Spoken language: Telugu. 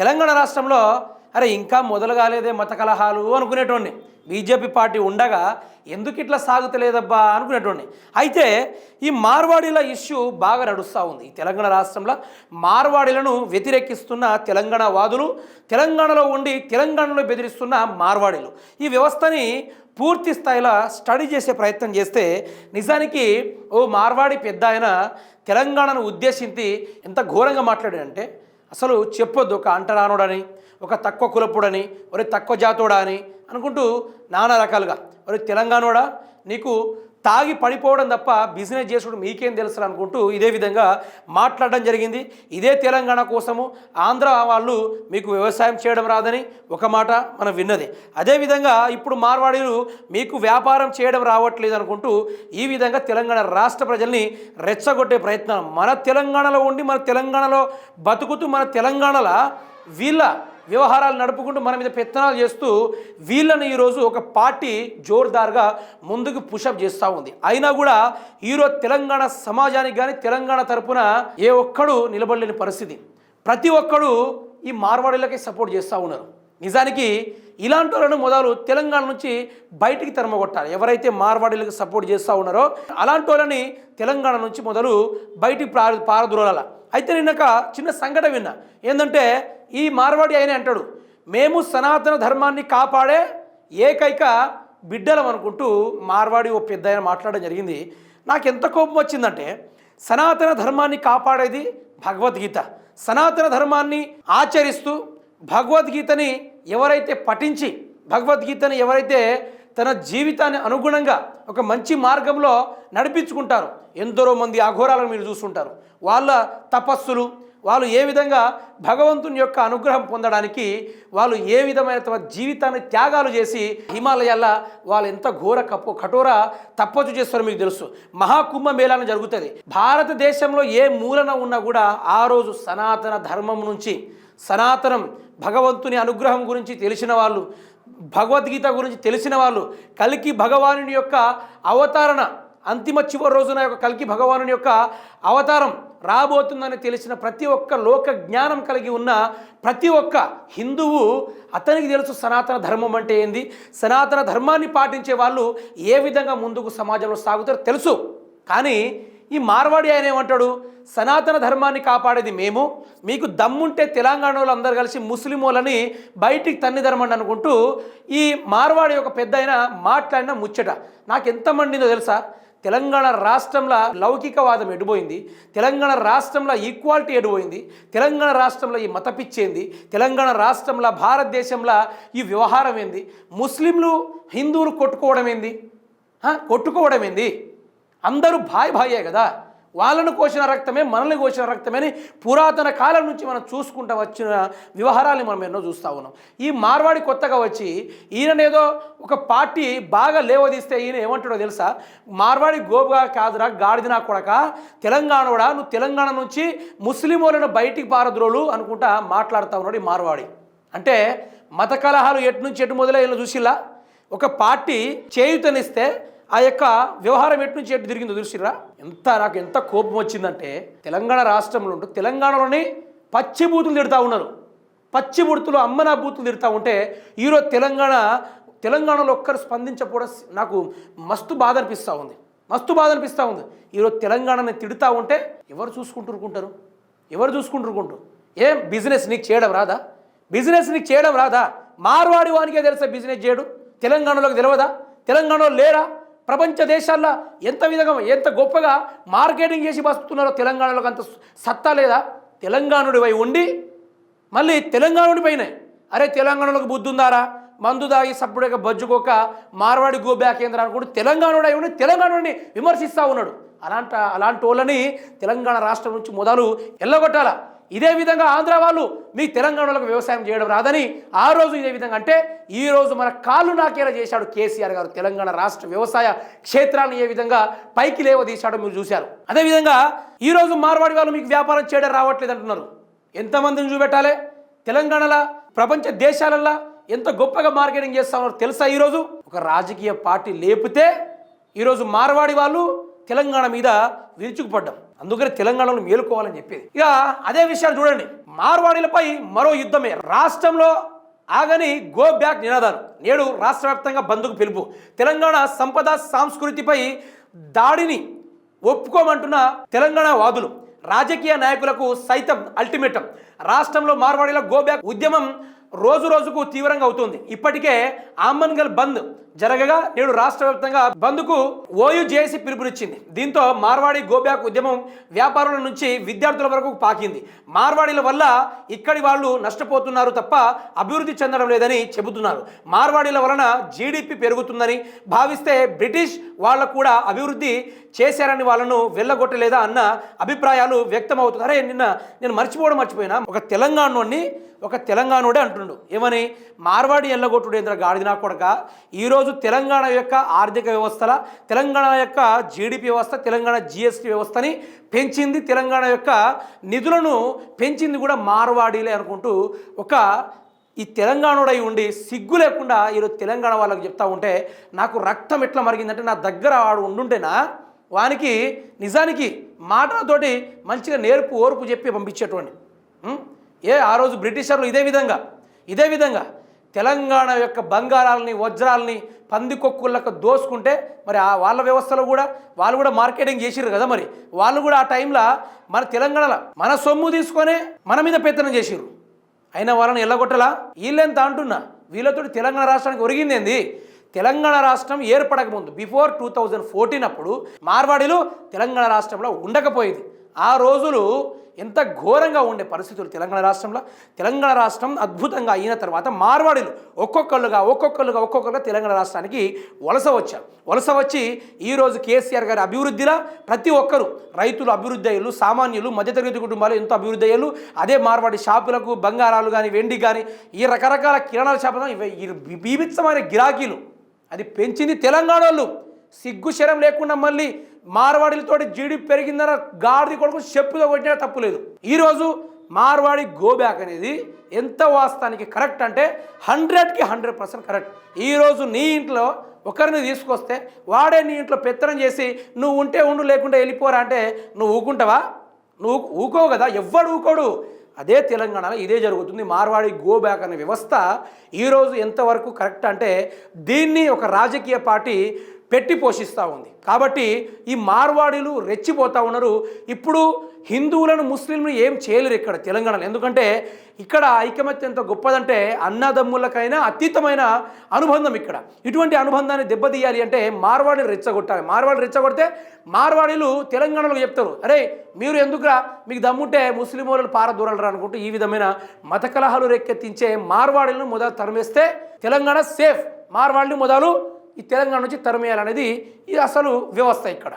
తెలంగాణ రాష్ట్రంలో అరే ఇంకా మొదలు కాలేదే మత కలహాలు అనుకునేటోడిని. బీజేపీ పార్టీ ఉండగా ఎందుకు ఇట్లా సాగుతలేదబ్బా అనుకునేటోడిని. అయితే ఈ మార్వాడీల ఇష్యూ బాగా నడుస్తూ ఉంది. తెలంగాణ రాష్ట్రంలో మార్వాడీలను వ్యతిరేకిస్తున్న తెలంగాణ వాదులు తెలంగాణలో ఉండి తెలంగాణలో బెదిరిస్తున్న మార్వాడీలు. ఈ వ్యవస్థని పూర్తి స్థాయిలో స్టడీ చేసే ప్రయత్నం చేస్తే నిజానికి ఓ మార్వాడి పెద్ద ఆయన తెలంగాణను ఉద్దేశించి ఎంత ఘోరంగా మాట్లాడాడంటే అసలు చెప్పొద్దు ఒక అంటరానుడని ఒక తక్కువ కులపుడని ఒరే తక్కువ జాతోడా అని అనుకుంటూ నానా రకాలుగా ఒరే తెలంగాణోడా నీకు తాగి పడిపోవడం తప్ప బిజినెస్ చేసుడు మీకేం తెలుసు అనుకుంటూ ఇదే విధంగా మాట్లాడడం జరిగింది. ఇదే తెలంగాణ కోసము ఆంధ్ర వాళ్ళు మీకు వ్యవసాయం చేయడం రాదని ఒక మాట మనం విన్నది. అదేవిధంగా ఇప్పుడు మార్వాడీలు మీకు వ్యాపారం చేయడం రావట్లేదు అనుకుంటూ ఈ విధంగా తెలంగాణ రాష్ట్ర ప్రజల్ని రెచ్చగొట్టే ప్రయత్నం మన తెలంగాణలో ఉండి మన తెలంగాణలో బతుకుతూ మన తెలంగాణలో వీళ్ళ వ్యవహారాలు నడుపుకుంటూ మన మీద పెత్తనాలు చేస్తూ వీళ్ళని ఈరోజు ఒక పార్టీ జోర్దార్గా ముందుకు పుషప్ చేస్తూ ఉంది. అయినా కూడా ఈరోజు తెలంగాణ సమాజానికి కానీ తెలంగాణ తరపున ఏ ఒక్కడు నిలబడలేని పరిస్థితి. ప్రతి ఒక్కడు ఈ మార్వాడీలకే సపోర్ట్ చేస్తూ ఉన్నారు. నిజానికి ఇలాంటి వాళ్ళను మొదలు తెలంగాణ నుంచి బయటికి తరమగొట్టాలి. ఎవరైతే మార్వాడీలకు సపోర్ట్ చేస్తూ ఉన్నారో అలాంటి వాళ్ళని తెలంగాణ నుంచి మొదలు బయటికి పార పారదూరాల అయితే నిన్నక చిన్న సంఘటన విన్నా. ఏంటంటే ఈ మార్వాడి ఆయన అంటాడు మేము సనాతన ధర్మాన్ని కాపాడే ఏకైక బిడ్డలం అనుకుంటూ మార్వాడి ఓ పెద్ద ఆయన మాట్లాడడం జరిగింది. నాకు ఎంత కోపం వచ్చిందంటే సనాతన ధర్మాన్ని కాపాడేది భగవద్గీత. సనాతన ధర్మాన్ని ఆచరిస్తూ భగవద్గీతని ఎవరైతే పఠించి భగవద్గీతని ఎవరైతే తన జీవితాన్ని అనుగుణంగా ఒక మంచి మార్గంలో నడిపించుకుంటారు. ఎందరో మంది అఘోరాలను మీరు చూస్తుంటారు. వాళ్ళ తపస్సులు వాళ్ళు ఏ విధంగా భగవంతుని యొక్క అనుగ్రహం పొందడానికి వాళ్ళు ఏ విధమైన తమ జీవితాన్ని త్యాగాలు చేసి హిమాలయాల వాళ్ళు ఎంత ఘోర కప్పు కఠోర తప్పచ్చు చేస్తారో మీకు తెలుసు. మహాకుంభ మేళాన్ని జరుగుతుంది. భారతదేశంలో ఏ మూలన ఉన్నా కూడా ఆ రోజు సనాతన ధర్మం నుంచి సనాతనం భగవంతుని అనుగ్రహం గురించి తెలిసిన వాళ్ళు భగవద్గీత గురించి తెలిసిన వాళ్ళు కలికి భగవానుని యొక్క అవతారణ అంతిమ చివరి రోజున యొక్క కలికి భగవానుని యొక్క అవతారం రాబోతుందని తెలిసిన ప్రతి ఒక్క లోక జ్ఞానం కలిగి ఉన్న ప్రతి ఒక్క హిందువు అతనికి తెలుసు సనాతన ధర్మం అంటే ఏంది. సనాతన ధర్మాన్ని పాటించే వాళ్ళు ఏ విధంగా ముందుకు సమాజంలో సాగుతారో తెలుసు. కానీ ఈ మార్వాడి ఆయన ఏమంటాడు? సనాతన ధర్మాన్ని కాపాడేది మేము. మీకు దమ్ముంటే తెలంగాణ వాళ్ళు అందరు కలిసి ముస్లిం వాళ్ళని బయటికి ధర్మం అనుకుంటూ ఈ మార్వాడి యొక్క పెద్ద ఆయన మాట్లాడిన ముచ్చట. నాకు ఎంత మండిందో తెలుసా? తెలంగాణ రాష్ట్రంలో లౌకికవాదం ఎడిపోయింది. తెలంగాణ రాష్ట్రంలో ఈక్వాలిటీ ఎడిపోయింది. తెలంగాణ రాష్ట్రంలో ఈ మత పిచ్చేంది తెలంగాణ రాష్ట్రంలో భారతదేశంలో ఈ వ్యవహారం ఏంది? ముస్లింలు హిందువులు కొట్టుకోవడం ఏంది కొట్టుకోవడం ఏంది అందరూ భాయ్ భాయే కదా. వాళ్ళను కోసిన రక్తమే మనల్ని కోసిన రక్తమే అని పురాతన కాలం నుంచి మనం చూసుకుంటూ వచ్చిన వ్యవహారాన్ని మనం ఎన్నో చూస్తూ ఉన్నాం. ఈ మార్వాడి కొత్తగా వచ్చి ఈయననేదో ఒక పార్టీ బాగా లేవదీస్తే ఈయన ఏమంటాడో తెలుసా? మార్వాడి గోపుగా కాదురా గాడిదినా కొడక తెలంగాణోడా నువ్వు తెలంగాణ నుంచి ముస్లిం వాళ్ళను బయటికి పారద్రోలు అనుకుంటా మాట్లాడుతూ ఉన్నాడు ఈ మార్వాడి. అంటే మత కలహాలు ఎటు నుంచి ఎటు మొదలయ్యేలా చూసిలా ఒక పార్టీ చేయుతనిస్తే ఆ యొక్క వ్యవహారం ఎటు నుంచి ఎటు తిరిగిందో చూసిరా ఎంత నాకు ఎంత కోపం వచ్చిందంటే తెలంగాణ రాష్ట్రంలో ఉంటూ తెలంగాణలోని పచ్చి బూతులు తిడతా ఉన్నారు. పచ్చి బూతులు అమ్మనా బూతులు తిడతా ఉంటే ఈరోజు తెలంగాణ తెలంగాణలో ఒక్కరు స్పందించకపోవడం నాకు మస్తు బాధ అనిపిస్తూ ఉంది. మస్తు బాధ అనిపిస్తూ ఉంది. ఈరోజు తెలంగాణని తిడుతూ ఉంటే ఎవరు చూసుకుంటురుకుంటారు ఎవరు చూసుకుంటురుకుంటారు ఏం బిజినెస్ నీకు చేయడం రాదా? బిజినెస్ నీకు చేయడం రాదా? మార్వాడి వానికే తెలుసా బిజినెస్ చేయడు? తెలంగాణలోకి తెలియదా తెలంగాణలో లేరా? ప్రపంచ దేశాల్లో ఎంత విధంగా ఎంత గొప్పగా మార్కెటింగ్ చేసి బతుకుతున్నారో తెలంగాణలోకి అంత సత్తా లేదా? తెలంగాణుడివై ఉండి మళ్ళీ తెలంగాణుడి పైన. అరే తెలంగాణలోకి బుద్ధి ఉందారా మందు దాగి సప్పుడుగా బజ్జుకోక మార్వాడి గో బ్యాక్ ఏంద్రా అనుకుంటూ తెలంగాణుడు అయి ఉండి తెలంగాణని విమర్శిస్తూ ఉన్నాడు. అలాంట అలాంటి వాళ్ళని తెలంగాణ రాష్ట్రం నుంచి మొదలు ఎల్లగొట్టాల? ఇదే విధంగా ఆంధ్ర వాళ్ళు మీ తెలంగాణలోకి వ్యవసాయం చేయడం రాదని ఆ రోజు ఇదే విధంగా అంటే ఈ రోజు మన కాళ్ళు నాకేలా చేశాడు కేసీఆర్ గారు తెలంగాణ రాష్ట్ర వ్యవసాయ క్షేత్రాన్ని ఏ విధంగా పైకి లేవదీశాడో మీరు చూశారు. అదేవిధంగా ఈ రోజు మార్వాడి వాళ్ళు మీకు వ్యాపారం చేయడం రావట్లేదు అంటున్నారు. ఎంతమందిని చూపెట్టాలి? తెలంగాణలో? ప్రపంచ దేశాలల్లో ఎంత గొప్పగా మార్కెటింగ్ చేస్తా ఉన్నారో తెలుసా ఈరోజు ఒక రాజకీయ పార్టీ లేపితే ఈరోజు మార్వాడి వాళ్ళు తెలంగాణ మీద విరుచుకుపడ్డాం. అందుకని తెలంగాణలో మేలుకోవాలని చెప్పేది. ఇక అదే విషయాలు చూడండి. మార్వాడీలపై మరో యుద్ధమే. రాష్ట్రంలో ఆగని గో బ్యాక్ నినాదాలు. నేడు రాష్ట్ర వ్యాప్తంగా బంద్కు పిలుపు. తెలంగాణ సంపద సంస్కృతిపై దాడిని ఒప్పుకోమంటున్న తెలంగాణ వాదులు. రాజకీయ నాయకులకు సైతం అల్టిమేటం. రాష్ట్రంలో మార్వాడీల గో బ్యాక్ ఉద్యమం రోజు రోజుకు తీవ్రంగా అవుతుంది. ఇప్పటికే ఆమన్గల్ బంద్ జరగగా నేడు రాష్ట్ర వ్యాప్తంగా బంద్కు ఓయూ జేఏసీ పిలుపునిచ్చింది. దీంతో మార్వాడి గోబ్యాక్ ఉద్యమం వ్యాపారుల నుంచి విద్యార్థుల వరకు పాకింది. మార్వాడీల వల్ల ఇక్కడి వాళ్ళు నష్టపోతున్నారు తప్ప అభివృద్ధి చెందడం లేదని చెబుతున్నారు. మార్వాడీల వలన జీడిపి పెరుగుతుందని భావిస్తే బ్రిటిష్ వాళ్ళకు కూడా అభివృద్ధి చేశారని వాళ్ళను వెళ్ళగొట్టలేదా అన్న అభిప్రాయాలు వ్యక్తం అరే నిన్న నేను మర్చిపోవడం మర్చిపోయినా. ఒక తెలంగాణలోని ఒక తెలంగాణోడే అంటుండు. ఏమని? మార్వాడి ఎల్లగొట్టుడు ఏంద్ర గాడిదినా కొడక? ఈరోజు తెలంగాణ యొక్క ఆర్థిక వ్యవస్థల తెలంగాణ యొక్క జీడిపి వ్యవస్థ తెలంగాణ జిఎస్టీ వ్యవస్థని పెంచింది తెలంగాణ యొక్క నిధులను పెంచింది కూడా మార్వాడీలే అనుకుంటూ ఒక ఈ తెలంగాణడై ఉండి సిగ్గు లేకుండా ఈరోజు తెలంగాణ వాళ్ళకి చెప్తా ఉంటే నాకు రక్తం ఎట్లా మరిగిందంటే నా దగ్గర వాడు ఉండుంటేనా వానికి నిజానికి మాటలతోటి మంచిగా నేర్పు ఓర్పు చెప్పి పంపించేటువంటి ఏ ఆ రోజు బ్రిటిషర్లు ఇదే విధంగా ఇదే విధంగా తెలంగాణ యొక్క బంగారాలని వజ్రాలని పందికొక్కులకు దోసుకుంటే మరి ఆ వాళ్ళ వ్యవస్థలో కూడా వాళ్ళు కూడా మార్కెటింగ్ చేసిర్రు కదా మరి. వాళ్ళు కూడా ఆ టైంలో మన తెలంగాణలో మన సొమ్ము తీసుకొనే మన మీద పెత్తనం చేసిర్రు. అయినా వాళ్ళని ఎల్లగొట్టలా? వీళ్ళెంత అంటున్నా? వీళ్ళతో తెలంగాణ రాష్ట్రానికి ఒరిగిందేంది? తెలంగాణ రాష్ట్రం ఏర్పడకముందు బిఫోర్ టూ థౌజండ్ ఫోర్టీన్ అప్పుడు మార్వాడీలు తెలంగాణ రాష్ట్రంలో ఉండకపోయేది. ఆ రోజులు ఎంత ఘోరంగా ఉండే పరిస్థితులు తెలంగాణ రాష్ట్రంలో. తెలంగాణ రాష్ట్రం అద్భుతంగా అయిన తర్వాత మార్వాడీలు ఒక్కొక్కళ్ళుగా ఒక్కొక్కళ్ళుగా ఒక్కొక్కరుగా తెలంగాణ రాష్ట్రానికి వలస వచ్చారు. వలస వచ్చి ఈరోజు కేసీఆర్ గారి అభివృద్ధిలో ప్రతి ఒక్కరు రైతులు అభివృద్ధి అయ్యారు సామాన్యులు మధ్యతరగతి కుటుంబాలు ఎంతో అభివృద్ధి అయ్యారు అదే మార్వాడి షాపులకు బంగారాలు కానీ వెండి కానీ ఈ రకరకాల కిరణాల షాపులు ఇవి బీభత్సమైన గిరాకీలు. అది పెంచింది తెలంగాణ వాళ్ళు. సిగ్గు శరం లేకుండా మళ్ళీ మార్వాడీలతోటి జీడి పెరిగిందన్న గాడిది కొడుకు చెప్పుగా కొట్టినా తప్పు లేదు. ఈరోజు మార్వాడి గోబ్యాక్ అనేది ఎంత వాస్తవానికి కరెక్ట్ అంటే హండ్రెడ్కి హండ్రెడ్ పర్సెంట్ కరెక్ట్. ఈరోజు నీ ఇంట్లో ఒకరిని తీసుకొస్తే వాడే నీ ఇంట్లో పెత్తనం చేసి నువ్వు ఉంటే ఉండు లేకుంటే వెళ్ళిపోరా అంటే నువ్వు ఊకుంటావా? నువ్వు ఊకోవు కదా? ఎవ్వడు ఊకోడు. అదే తెలంగాణలో ఇదే జరుగుతుంది. మార్వాడి గో బ్యాక్ అనే వ్యవస్థ ఈరోజు ఎంతవరకు కరెక్ట్ అంటే దీన్ని ఒక రాజకీయ పార్టీ పెట్టి పోషిస్తూ ఉంది. కాబట్టి ఈ మార్వాడీలు రెచ్చిపోతూ ఉన్నారు. ఇప్పుడు హిందువులను ముస్లింలు ఏం చేయలేరు ఇక్కడ తెలంగాణలో. ఎందుకంటే ఇక్కడ ఐకమత్యం ఎంత గొప్పదంటే అన్నదమ్ములకైనా అతీతమైన అనుబంధం ఇక్కడ. ఇటువంటి అనుబంధాన్ని దెబ్బతీయాలి అంటే మార్వాడిని రెచ్చగొట్టాలి. మార్వాడి రెచ్చగొడితే మార్వాడీలు తెలంగాణలో చెప్తారు. అరే మీరు ఎందుకురా? మీకు దమ్ముంటే ముస్లిం వాళ్ళు పారదూరలరా అనుకుంటూ ఈ విధమైన మత కలహాలు రేకెత్తించే మార్వాడీలను మొదలు తరిమేస్తే తెలంగాణ సేఫ్. మార్వాడిని మొదలు ఈ తెలంగాణ నుంచి తరిమేయాలనేది ఇది అసలు వ్యవస్థ ఇక్కడ.